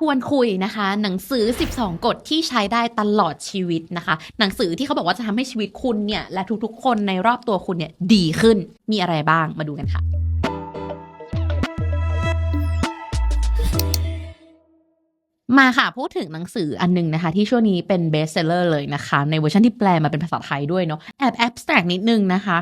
ชวนคุยนะคะ หนังสือ 12 กฎที่ใช้ได้ตลอดชีวิตนะคะ หนังสือที่เขาบอกว่าจะทำให้ชีวิตคุณเนี่ย และทุกๆ คนในรอบตัวคุณเนี่ยดีขึ้นมีอะไรบ้างมาดูกันค่ะมาค่ะ พูดถึงหนังสืออันหนึงนะคะ ที่ช่วงนี้เป็นเบสเซลเลอร์เลยนะคะ ในเวอร์ชันที่แปลมาเป็นภาษาไทยด้วยเนาะแอบแอบสแตรกนิดนึงนะคะ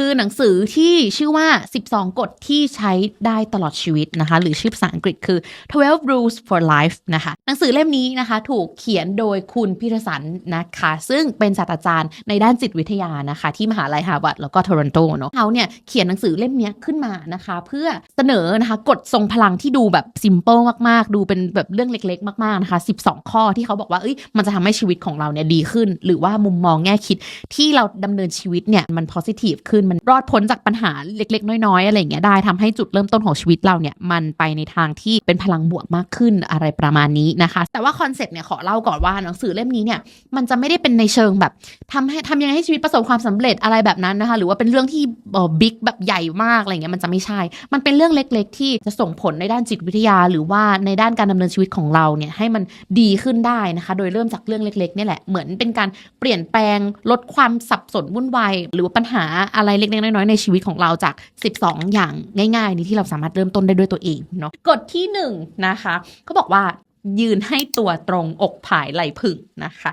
คือหนังสือที่ชื่อว่า 12 กฎที่ใช้ได้ตลอดชีวิตนะคะ หรือชื่อภาษาอังกฤษคือ 12 rules for life นะคะ หนังสือเล่มนี้นะคะ ถูกเขียนโดยคุณพิรสันนะคะ ซึ่งเป็นศาสตราจารย์ในด้านจิตวิทยานะคะ ที่มหาลัยฮาร์วาร์ดแล้วก็โทรอนโตเนาะเขาเนี่ยเขียนหนังสือเล่มนี้ขึ้นมานะคะ เพื่อเสนอนะคะกฎทรงพลังที่ดูแบบซิมเ l ิลมาก ๆ ดูเป็นแบบเรื่องเล็ก ๆ มาก ๆ นะคะ 12 ข้อที่เขาบอกว่าเอ้ยมันจะทำให้ชีวิตของเราเนี่ยดีขึ้น หรือว่ามุมมองแง่คิดที่เราดำเนินชีวิตเนี่ยมัน positive ขึ้นมันรอดพ้นจากปัญหาเล็ก ๆ น้อยๆอะไรอย่างเงี้ยได้ทำให้จุดเริ่มต้นของชีวิตเราเนี่ยมันไปในทางที่เป็นพลังบวกมากขึ้นอะไรประมาณนี้นะคะ แต่ว่าคอนเซ็ปต์เนี่ยขอเล่าก่อนว่าหนังสือเล่มนี้เนี่ยมันจะไม่ได้เป็นในเชิงแบบทำให้ทำยังไงให้ชีวิตประสบความสำเร็จอะไรแบบนั้นนะคะหรือว่าเป็นเรื่องที่บิ๊กแบบใหญ่มากอะไรเงี้ยมันจะไม่ใช่ มันเป็นเรื่องเล็ก ๆ ที่จะส่งผลในด้านจิตวิทยา หรือว่าในด้านการดำเนินชีวิตของเราเนี่ยให้มันดีขึ้นได้นะคะ โดยเริ่มจากเรื่องเล็กๆนี่แหละเหมือนเป็นการเปลี่ยนแปลงลดความสับสนวุ่นวายหรือปัญหาอะไรเล็กๆน้อยๆในชีวิตของเราจาก 12 อย่างง่ายๆ นี้ที่เราสามารถเริ่มต้นได้ด้วยตัวเองเนาะกฎที่1นงนะคะเขาบอกว่ายืนให้ตัวตรงอกผายไหลผึ่งนะคะ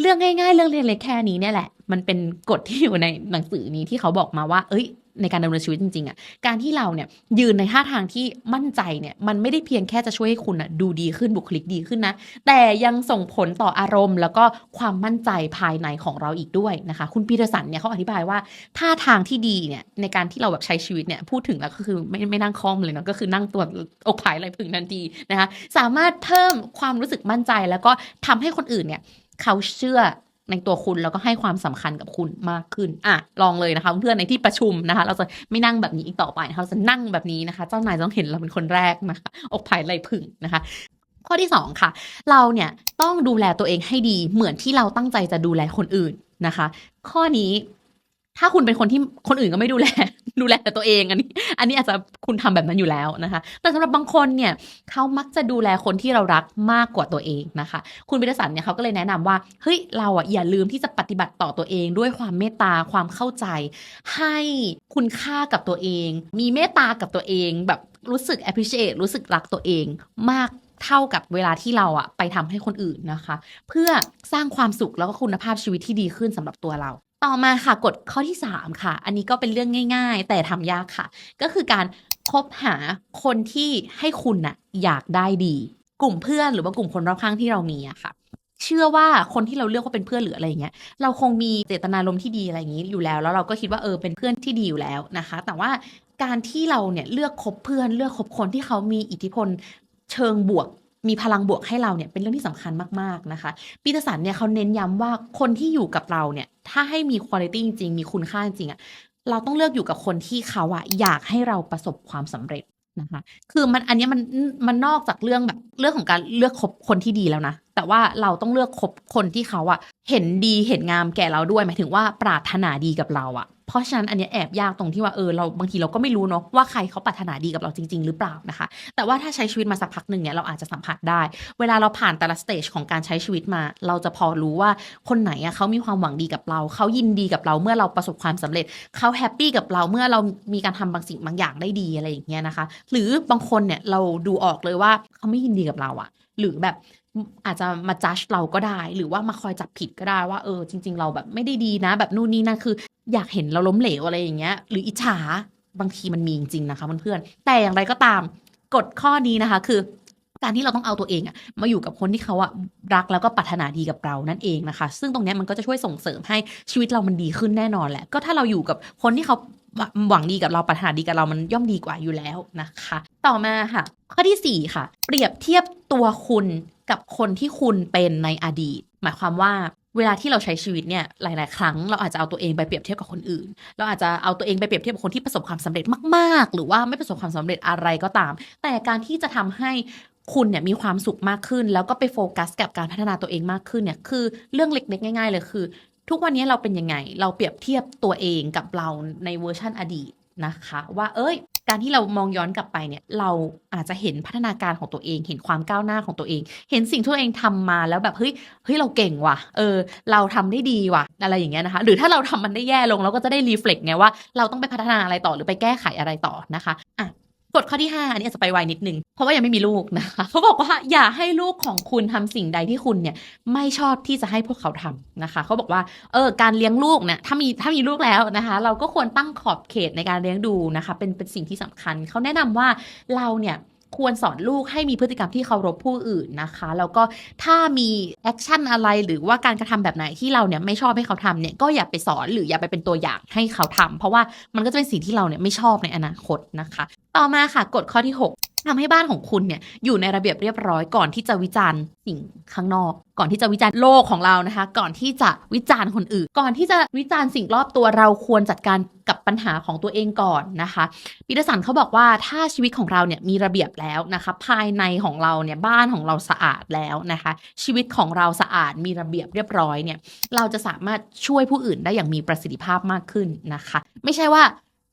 เรื่องง่าย ๆ เรื่องเล็กๆแค่นี้เนี่ยแหละ มันเป็นกฎที่อยู่ในหนังสือนี้ที่เขาบอกมาว่า เอ้ย ในการดำเนินชีวิตจริงๆอะ่ะการที่เราเนี่ยยืนในท่าทางที่มั่นใจเนี่ยมันไม่ได้เพียงแค่จะช่วยให้คุณอะดูดีขึ้นบุคลิกดีขึ้นนะ แต่ยังส่งผลต่ออารมณ์ แล้วก็ความมั่นใจภายในของเราอีกด้วยนะคะ คุณปีเตอร์สันเนี่ยเขาอธิบายว่าท่าทางที่ดีเนี่ยในการที่เราแบบใช้ชีวิตเนี่ยพูดถึงแล้วก็คือไม่ไม่นั่งคล่อมเลยเนาะก็คือนั่งตัวอกผายไหลผึ่งทันทีนะคะสามารถเพิ่มความรู้สึกมั่นใจแล้วก็ทำให้คนอื่นเนี่ยเขาเชื่อ ในตัวคุณแล้วก็ให้ความสำคัญกับคุณมากขึ้นอะลองเลยนะคะเพื่อนในที่ประชุมนะคะ เราจะไม่นั่งแบบนี้อีกต่อไปนะคะเราจะนั่งแบบนี้นะคะ เจ้านายต้องเห็นเราเป็นคนแรกนะคะอกภายไหลผึ่งนะคะข้อที่สองค่ะ เราเนี่ยต้องดูแลตัวเองให้ดีเหมือนที่เราตั้งใจจะดูแลคนอื่นนะคะ ข้อนี้ ถ้าคุณเป็นคนที่คนอื่นก็ไม่ดูแล ดูแลแต่ตัวเองอันนี้ อันนี้อาจจะคุณทำแบบนั้นอยู่แล้วนะคะ แต่สำหรับบางคนเนี่ยเขามักจะดูแลคนที่เรารักมากกว่าตัวเองนะคะ คุณวิทสันเนี่ยเขาก็เลยแนะนำว่าเฮ้ยเราอะอย่าลืมที่จะปฏิบัติต่อตัวเอง ด้วยความเมตตาความเข้าใจ ให้คุณค่ากับตัวเอง มีเมตตากับตัวเองแบบรู้สึก appreciate รู้สึกรักตัวเองมากเท่ากับเวลาที่เราอะไปทำให้คนอื่นนะคะ เพื่อสร้างความสุขแล้วก็คุณภาพชีวิตที่ดีขึ้นสำหรับตัวเรา ต่อมาค่ะกฎข้อที่ 3 ค่ะ อันนี้ก็เป็นเรื่องง่าย ๆ แต่ทำยากค่ะ ก็คือการคบหาคนที่ให้คุณน่ะอยากได้ดี กลุ่มเพื่อนหรือว่ากลุ่มคนรอบข้างที่เรามีอะค่ะ เชื่อว่าคนที่เราเลือกว่าเป็นเพื่อนหรืออะไรเงี้ย เราคงมีเจตนารมณ์ที่ดีอะไรอย่างนี้อยู่แล้ว แล้วเราก็คิดว่าเออเป็นเพื่อนที่ดีอยู่แล้วนะคะ แต่ว่าการที่เราเนี่ยเลือกคบเพื่อน เลือกคบคนที่เขามีอิทธิพลเชิงบวก มีพลังบวกให้เราเนี่ยเป็นเรื่องที่สำคัญมากๆนะคะปีเตอร์สันเนี่ยเขาเน้นย้ำว่าคนที่อยู่กับเราเนี่ยถ้าให้มีคุณภาพจริง ๆ มีคุณค่าจริงๆอะเราต้องเลือกอยู่กับคนที่เขาอะอยากให้เราประสบความสำเร็จนะคะคือมันอันนี้มันมันนอกจากเรื่องแบบเรื่องของการเลือกคบคนที่ดีแล้วนะ แต่ว่าเราต้องเลือกคบคนที่เขาอะ เห็นดีเห็นงามแก่เราด้วยหมายถึงว่าปรารถนาดีกับเราอะเพราะฉะนั้นอันนี้แอบยากตรงที่ว่าเออเราบางทีเราก็ไม่รู้เนาะว่าใครเขาปรารถนาดีกับเราจริง ๆ หรือเปล่านะคะ แต่ว่าถ้าใช้ชีวิตมาสักพักหนึ่งเนี่ยเราอาจจะสัมผัสได้ เวลาเราผ่านแต่ละสเตจของการใช้ชีวิตมา เราจะพอรู้ว่าคนไหนอะเขามีความหวังดีกับเราเขายินดีกับเราเมื่อเราประสบความสำเร็จเขาแฮปปี้กับเราเมื่อเรามีการทำบางสิ่งบางอย่างได้ดีอะไรอย่างเงี้ยนะคะ หรือบางคนเนี่ยเราดูออกเลยว่าเขาไม่ยินดีกับเราอะหรือแบบ อาจจะมาจัดเราก็ได้ หรือว่ามาคอยจับผิดก็ได้ว่าเออจริง ๆ เราแบบไม่ได้ดีนะ แบบนู่นนี่นั่นคือ อยากเห็นเราล้มเหลวอะไรอย่างเงี้ย หรืออิจฉาบางทีมันมีจริงๆนะคะเพื่อนๆแต่อย่างไรก็ตามกฎข้อนี้นะคะ คือ การที่เราต้องเอาตัวเองอะมาอยู่กับคนที่เขาอะรักแล้วก็ปรารถนาดีกับเรานั่นเองนะคะ ซึ่งตรงนี้มันก็จะช่วยส่งเสริมให้ชีวิตเรามันดีขึ้นแน่นอนแหละ ก็ถ้าเราอยู่กับคนที่เขาหวังดีกับเราปรารถนาดีกับเรามันย่อมดีกว่าอยู่แล้วนะคะ ต่อมาค่ะ ข้อที่ 4 ค่ะ เปรียบเทียบ ตัวคุณกับคนที่คุณเป็นในอดีต หมายความว่าเวลาที่เราใช้ชีวิตเนี่ยหลาย ๆ ครั้งเราอาจจะเอาตัวเองไปเปรียบเทียบกับคนอื่น เราอาจจะเอาตัวเองไปเปรียบเทียบกับคนที่ประสบความสำเร็จมาก ๆ หรือว่าไม่ประสบความสำเร็จอะไรก็ตาม แต่การที่จะทำให้คุณเนี่ยมีความสุขมากขึ้น แล้วก็ไปโฟกัสกับการพัฒนาตัวเองมากขึ้นเนี่ยคือเรื่องเล็ก ๆ ง่าย ๆ เลยคือ ทุกวันนี้เราเป็นยังไง เราเปรียบเทียบตัวเองกับเราในเวอร์ชั่นอดีตนะคะ ว่าเอ้ยการที่เรามองย้อนกลับไปเนี่ยเราอาจจะเห็นพัฒนาการของตัวเอง เห็นความก้าวหน้าของตัวเอง เห็นสิ่งที่ตัวเองทำมาแล้วแบบเฮ้ยเฮ้ยเราเก่งว่ะเออ เราทำได้ดีว่ะอะไรอย่างเงี้ยนะคะ หรือถ้าเราทำมันได้แย่ลงเราก็จะได้รีเฟล็กไงว่าเราต้องไปพัฒนาอะไรต่อหรือไปแก้ไขอะไรต่อนะคะอะ กฎข้อที่ 5 อันนี้อาจจะไปไวนิดนึง เพราะว่ายังไม่มีลูกนะคะเขาบอกว่าอย่าให้ลูกของคุณทำสิ่งใดที่คุณเนี่ยไม่ชอบที่จะให้พวกเขาทำนะคะเขาบอกว่าเออการเลี้ยงลูกเนี่ยถ้ามีถ้ามีลูกแล้วนะคะ เราก็ควรตั้งขอบเขตในการเลี้ยงดูนะคะ เป็นเป็นสิ่งที่สำคัญเขาแนะนำว่าเราเนี่ย ควรสอนลูกให้มีพฤติกรรมที่เคารพผู้อื่นนะคะ แล้วก็ถ้ามีแอคชั่นอะไรหรือว่าการกระทำแบบไหนที่เราเนี่ยไม่ชอบให้เขาทำเนี่ยก็อย่าไปสอนหรืออย่าไปเป็นตัวอย่างให้เขาทำเพราะว่ามันก็จะเป็นสิ่งที่เราเนี่ยไม่ชอบในอนาคตนะคะ ต่อมาค่ะกฎข้อที่ 6 ทำให้บ้านของคุณเนี่ยอยู่ในระเบียบเรียบร้อยก่อนที่จะวิจารณ์สิ่งข้างนอก ก่อนที่จะวิจารณ์โลกของเรานะคะ ก่อนที่จะวิจารณ์คนอื่น ก่อนที่จะวิจารณ์สิ่งรอบตัวเราควรจัดการกับปัญหาของตัวเองก่อนนะคะปีเตอร์สันเขาบอกว่าถ้าชีวิตของเราเนี่ยมีระเบียบแล้วนะคะภายในของเราเนี่ยบ้านของเราสะอาดแล้วนะคะ ชีวิตของเราสะอาดมีระเบียบเรียบร้อยเนี่ยเราจะสามารถช่วยผู้อื่นได้อย่างมีประสิทธิภาพมากขึ้นนะคะ ไม่ใช่ว่า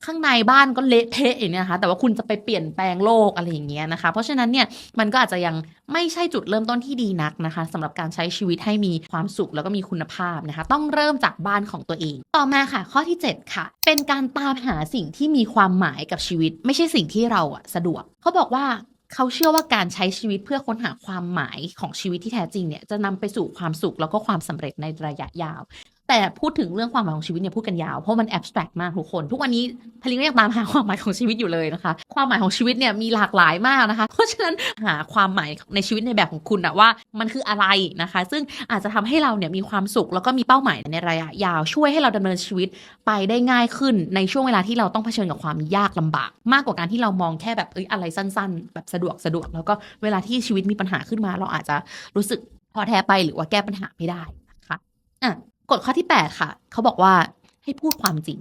ข้างในบ้านก็เละเทะอย่างเนี้ยนะคะ แต่ว่าคุณจะไปเปลี่ยนแปลงโลกอะไรอย่างเงี้ยนะคะ เพราะฉะนั้นเนี่ยมันก็อาจจะยังไม่ใช่จุดเริ่มต้นที่ดีนักนะคะสำหรับการใช้ชีวิตให้มีความสุขแล้วก็มีคุณภาพนะคะ ต้องเริ่มจากบ้านของตัวเอง ต่อมาค่ะ ข้อที่ 7 ค่ะ เป็นการตามหาสิ่งที่มีความหมายกับชีวิต ไม่ใช่สิ่งที่เราอะสะดวก เขาบอกว่าเขาเชื่อว่าการใช้ชีวิตเพื่อค้นหาความหมายของชีวิตที่แท้จริงเนี่ยจะนำไปสู่ความสุขแล้วก็ความสำเร็จในระยะยาว แต่พูดถึงเรื่องความหมายของชีวิตเนี่ยพูดกันยาว เพราะมันแอบสแตรกมากทุกคน ทุกวันนี้พลิงก็ยังตามหาความหมายของชีวิตอยู่เลยนะคะ ความหมายของชีวิตเนี่ยมีหลากหลายมากนะคะ เพราะฉะนั้นหาความหมายในชีวิตในแบบของคุณอะว่ามันคืออะไรนะคะ ซึ่งอาจจะทำให้เราเนี่ยมีความสุขแล้วก็มีเป้าหมายในระยะยาวช่วยให้เราดำเนินชีวิตไปได้ง่ายขึ้นในช่วงเวลาที่เราต้องเผชิญกับความยากลำบาก มากกว่าการที่เรามองแค่แบบเอ้ยอะไรสั้น ๆ แบบสะดวกสะดวก แล้วก็เวลาที่ชีวิตมีปัญหาขึ้นมา เราอาจจะรู้สึกท้อแท้ไปหรือว่าแก้ปัญหาไม่ได้นะคะอะ กฎข้อที่ 8 ค่ะ เขาบอกว่าให้พูดความจริง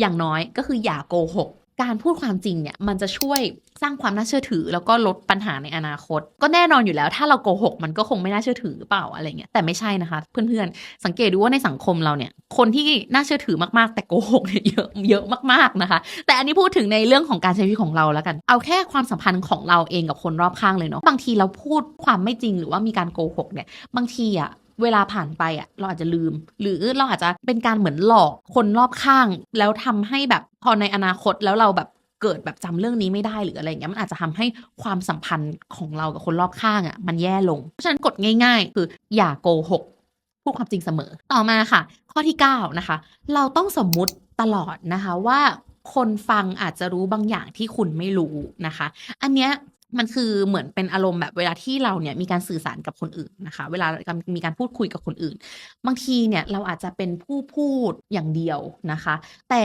อย่างน้อยก็คืออย่าโกหก การพูดความจริงเนี่ย มันจะช่วยสร้างความน่าเชื่อถือ แล้วก็ลดปัญหาในอนาคต ก็แน่นอนอยู่แล้ว ถ้าเราโกหกมันก็คงไม่น่าเชื่อถือหรือเปล่าอะไรเงี้ยแต่ไม่ใช่นะคะ เพื่อนๆ สังเกตดูว่าในสังคมเราเนี่ย คนที่น่าเชื่อถือมากๆ แต่โกหกเนี่ยเยอะเยอะมากๆนะคะ แต่อันนี้พูดถึงในเรื่องของการใช้ชีวิตของเราแล้วกัน เอาแค่ความสัมพันธ์ของเราเองกับคนรอบข้างเลยเนาะบางทีเราพูดความไม่จริงหรือว่ามีการโกหกเนี่ยบางทีอะ เวลาผ่านไปอะเราอาจจะลืม หรือเราอาจจะเป็นการเหมือนหลอกคนรอบข้าง แล้วทำให้แบบพอในอนาคตแล้วเราแบบเกิดแบบจำเรื่องนี้ไม่ได้หรืออะไรอย่างเงี้ยมันอาจจะทำให้ความสัมพันธ์ของเรากับคนรอบข้างอะมันแย่ลง เพราะฉะนั้นกฎง่าย ๆ คืออย่าโกหกพูดความจริงเสมอต่อมาค่ะ ข้อที่ 9 นะคะ เราต้องสมมุติตลอดนะคะว่าคนฟังอาจจะรู้บางอย่างที่คุณไม่รู้นะคะ อันเนี้ย มันคือเหมือนเป็นอารมณ์แบบเวลาที่เราเนี่ยมีการสื่อสารกับคนอื่นนะคะ เวลามีการพูดคุยกับคนอื่น บางทีเนี่ยเราอาจจะเป็นผู้พูดอย่างเดียวนะคะ แต่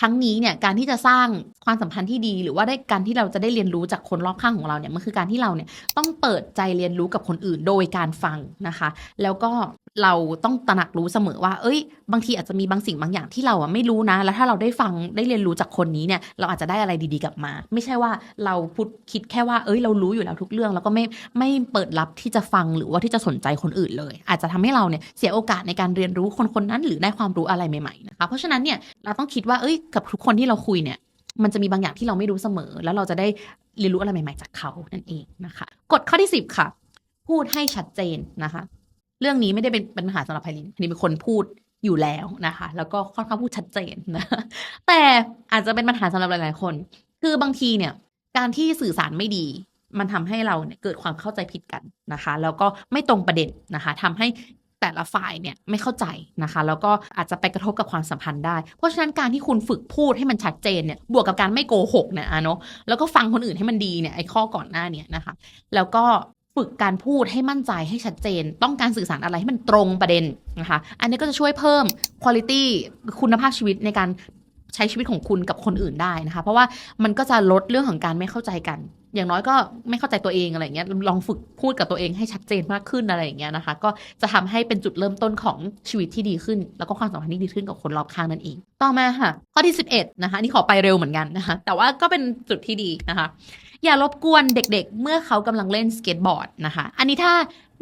ทั้งนี้เนี่ยการที่จะสร้างความสัมพันธ์ที่ดี หรือว่าได้การที่เราจะได้เรียนรู้จากคนรอบข้างของเราเนี่ยมันคือการที่เราเนี่ยต้องเปิดใจเรียนรู้กับคนอื่นโดยการฟังนะคะ แล้วก็ เราต้องตระหนักรู้เสมอว่า เอ้ย บางทีอาจจะมีบางสิ่งบางอย่างที่เราอะไม่รู้นะ แล้วถ้าเราได้ฟังได้เรียนรู้จากคนนี้เนี่ย เราอาจจะได้อะไรดีๆกลับมา ไม่ใช่ว่าเราพูดคิดแค่ว่า เอ้ย เรารู้อยู่แล้วทุกเรื่อง แล้วก็ไม่ไม่เปิดรับที่จะฟังหรือว่าที่จะสนใจคนอื่นเลย อาจจะทำให้เราเนี่ยเสียโอกาสในการเรียนรู้คนคนนั้นหรือได้ความรู้อะไรใหม่ๆนะคะ เพราะฉะนั้นเนี่ยเราต้องคิดว่า เอ้ย กับทุกคนที่เราคุยเนี่ยมันจะมีบางอย่างที่เราไม่รู้เสมอ แล้วเราจะได้เรียนรู้อะไรใหม่ ๆ จากเขานั่นเองนะคะ กฎข้อที่ 10 ค่ะ พูดให้ชัดเจนนะคะ เรื่องนี้ไม่ได้เป็นปัญหาสำหรับไพลินอันนี้เป็นคนพูดอยู่แล้วนะคะ แล้วก็ค่อนข้างพูดชัดเจนนะ แต่อาจจะเป็นปัญหาสำหรับหลาย ๆ คน คือบางทีเนี่ย การที่สื่อสารไม่ดี มันทำให้เราเนี่ยเกิดความเข้าใจผิดกันนะคะ แล้วก็ไม่ตรงประเด็นนะคะทำให้แต่ละฝ่ายเนี่ยไม่เข้าใจนะคะ แล้วก็อาจจะไปกระทบกับความสัมพันธ์ได้ เพราะฉะนั้นการที่คุณฝึกพูดให้มันชัดเจนเนี่ยบวกกับการไม่โกหกเนี่ยอะเนาะแล้วก็ฟังคนอื่นให้มันดีเนี่ยไอ้ข้อก่อนหน้าเนี่ยนะคะ แล้วก็ ฝึกการพูดให้มั่นใจให้ชัดเจน ต้องการสื่อสารอะไรให้มันตรงประเด็นนะคะ อันนี้ก็จะช่วยเพิ่มคุณภาพคุณภาพชีวิตในการใช้ชีวิตของคุณกับคนอื่นได้นะคะ เพราะว่ามันก็จะลดเรื่องของการไม่เข้าใจกัน อย่างน้อยก็ไม่เข้าใจตัวเองอะไรเงี้ยลองฝึกพูดกับตัวเองให้ชัดเจนมากขึ้นอะไรอย่างเงี้ยนะคะ ก็จะทำให้เป็นจุดเริ่มต้นของชีวิตที่ดีขึ้น แล้วก็ความสัมพันธ์ที่ดีขึ้นกับคนรอบข้างนั่นเองต่อมาค่ะ ข้อที่ 11 นะคะนี่ขอไปเร็วเหมือนกันนะคะ แต่ว่าก็เป็นจุดที่ดีนะคะ อย่ารบกวนเด็กๆ เมื่อเขากำลังเล่นสเก็ตบอร์ดนะคะ อันนี้ถ้า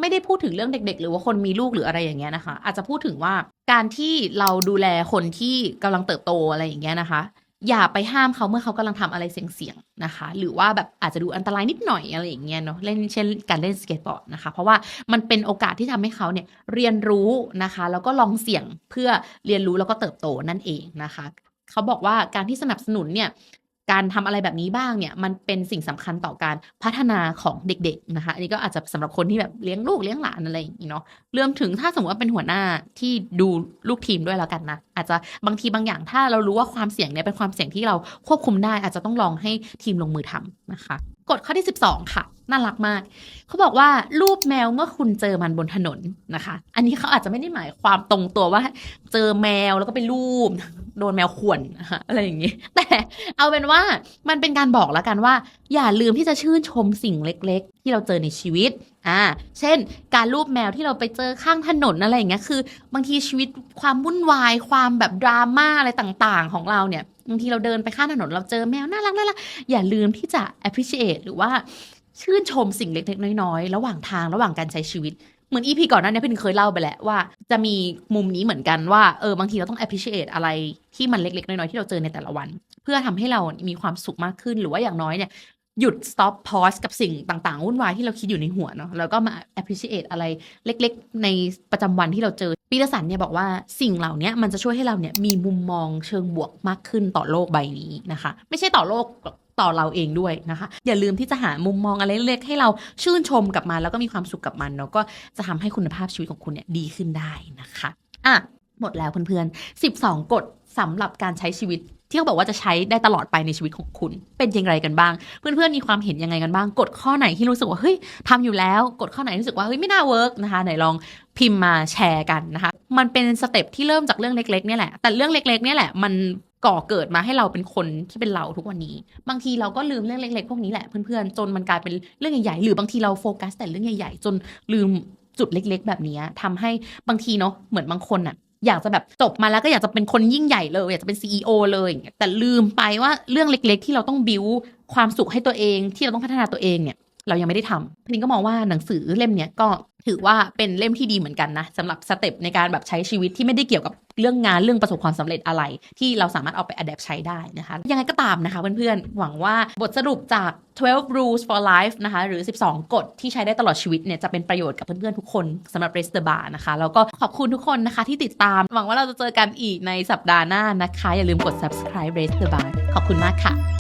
ไม่ได้พูดถึงเรื่องเด็ก ๆ หรือว่าคนมีลูกหรืออะไรอย่างเงี้ยนะคะ อาจจะพูดถึงว่าการที่เราดูแลคนที่กำลังเติบโตอะไรอย่างเงี้ยนะคะ อย่าไปห้ามเขาเมื่อเขากำลังทำอะไรเสี่ยงๆนะคะ หรือว่าแบบอาจจะดูอันตรายนิดหน่อยอะไรอย่างเงี้ยเนาะเล่นเช่นการเล่นสเก็ตบอร์ดนะคะ เพราะว่ามันเป็นโอกาสที่ทำให้เขาเนี่ยเรียนรู้นะคะ แล้วก็ลองเสี่ยงเพื่อเรียนรู้แล้วก็เติบโตนั่นเองนะคะเขาบอกว่าการที่สนับสนุนเนี่ย การทำอะไรแบบนี้บ้างเนี่ย มันเป็นสิ่งสำคัญต่อการพัฒนาของเด็ก ๆ นะคะ อันนี้ก็อาจจะสำหรับคนที่แบบเลี้ยงลูกเลี้ยงหลานอะไรอย่างนี้เนาะเรื่องถึงถ้าสมมติว่าเป็นหัวหน้าที่ดูลูกทีมด้วยแล้วกันนะอาจจะบางทีบางอย่างถ้าเรารู้ว่าความเสี่ยงเนี่ยเป็นความเสี่ยงที่เราควบคุมได้ อาจจะต้องลองให้ทีมลงมือทำนะคะกฎข้อที่ 12 ค่ะ น่ารักมาก เขาบอกว่ารูปแมวเมื่อคุณเจอมันบนถนนนะคะ อันนี้เขาอาจจะไม่ได้หมายความตรงตัวว่า เจอแมวแล้วก็ไปรูปโดนแมวข่วนนะคะอะไรอย่างนี้ แต่เอาเป็นว่ามันเป็นการบอกแล้วกันว่า อย่าลืมที่จะชื่นชมสิ่งเล็ก ๆ ที่เราเจอในชีวิตอ่าเช่น การรูปแมวที่เราไปเจอข้างถนนอะไรอย่างเงี้ยคือ บางทีชีวิตความวุ่นวาย ความแบบดราม่าอะไรต่างๆ ของเราเนี่ยบางทีเราเดินไปข้างถนนเราเจอแมวน่ารักน่ารักอย่าลืมที่จะ appreciate หรือว่า ชื่นชมสิ่งเล็กๆน้อยๆระหว่างทางระหว่างการใช้ชีวิตเหมือนอีพีก่อนหนั้นเนี่ยพี่เคยเล่าไปแหละว่าจะมีมุมนี้เหมือนกันว่าเออบางทีเราต้อง appreciate อะไรที่มันเล็กๆ น้อยๆ ที่เราเจอในแต่ละวัน เพื่อทำให้เรามีความสุขมากขึ้นหรือว่าอย่างน้อยเนี่ยหยุด stop pause กับสิ่งต่างๆวุ่นวายที่เราคิดอยู่ในหัวเนาะแล้วก็มา appreciate อะไรเล็กๆ ในประจำวันที่เราเจอปีเตอร์สันเนี่ยบอกว่าสิ่งเหล่านี้มันจะช่วยให้เราเนี่ยมีมุมมองเชิงบวกมากขึ้นต่อโลกใบนี้นะคะ ไม่ใช่ต่อโลก ต่อเราเองด้วยนะคะ อย่าลืมที่จะหามุมมองอะไรเล็กๆให้เราชื่นชมกับมันแล้วก็มีความสุขกับมันเนาะก็จะทำให้คุณภาพชีวิตของคุณเนี่ยดีขึ้นได้นะคะอะหมดแล้วเพื่อนๆ 12 กฎสำหรับการใช้ชีวิตที่เขาบอกว่าจะใช้ได้ตลอดไปในชีวิตของคุณ เป็นยังไงกันบ้าง เพื่อนๆมีความเห็นยังไงกันบ้าง กดข้อไหนที่รู้สึกว่าเฮ้ยทำอยู่แล้วกดข้อไหนรู้สึกว่าเฮ้ยไม่น่าเวิร์กนะคะไหนลองพิมพ์มาแชร์กันนะคะ มันเป็นสเต็ปที่เริ่มจากเรื่องเล็กๆเนี่ยแหละแต่เรื่องเล็กๆเนี่ยแหละมัน ก่อเกิดมาให้เราเป็นคนที่เป็นเราทุกวันนี้ บางทีเราก็ลืมเรื่องเล็กๆพวกนี้แหละเพื่อนๆจนมันกลายเป็นเรื่องใหญ่ๆหรือบางทีเราโฟกัสแต่เรื่องใหญ่ๆจนลืมจุดเล็ก ๆ แบบนี้ทำให้บางทีเนาะเหมือนบางคนอะอยากจะแบบจบมาแล้วก็อยากจะเป็นคนยิ่งใหญ่เลย อยากจะเป็น CEO เลยอเงี้ยแต่ลืมไปว่าเรื่องเล็ก ๆ ที่เราต้องบิวความสุขให้ตัวเองที่เราต้องพัฒนาตัวเองเนี่ย เรายังไม่ได้ทำพิงก็มองว่าหนังสือเล่มเนี้ยก็ถือว่าเป็นเล่มที่ดีเหมือนกันนะสำหรับสเต็ปในการแบบใช้ชีวิตที่ไม่ได้เกี่ยวกับเรื่องงานเรื่องประสบความสำเร็จอะไร ที่เราสามารถเอาไปอัดแอปใช้ได้นะคะ ยังไงก็ตามนะคะเพื่อนๆ หวังว่าบทสรุปจาก 12 rules for life นะคะหรือ 12 กฎที่ใช้ได้ตลอดชีวิตเนี่ยจะเป็นประโยชน์กับเพื่อนๆ ทุกคนสำหรับ Race the Bar นะคะ แล้วก็ขอบคุณทุกคนนะคะที่ติดตาม หวังว่าเราจะเจอกันอีกในสัปดาห์หน้านะคะ อย่าลืมกด subscribe Race the Bar ขอบคุณมากค่ะ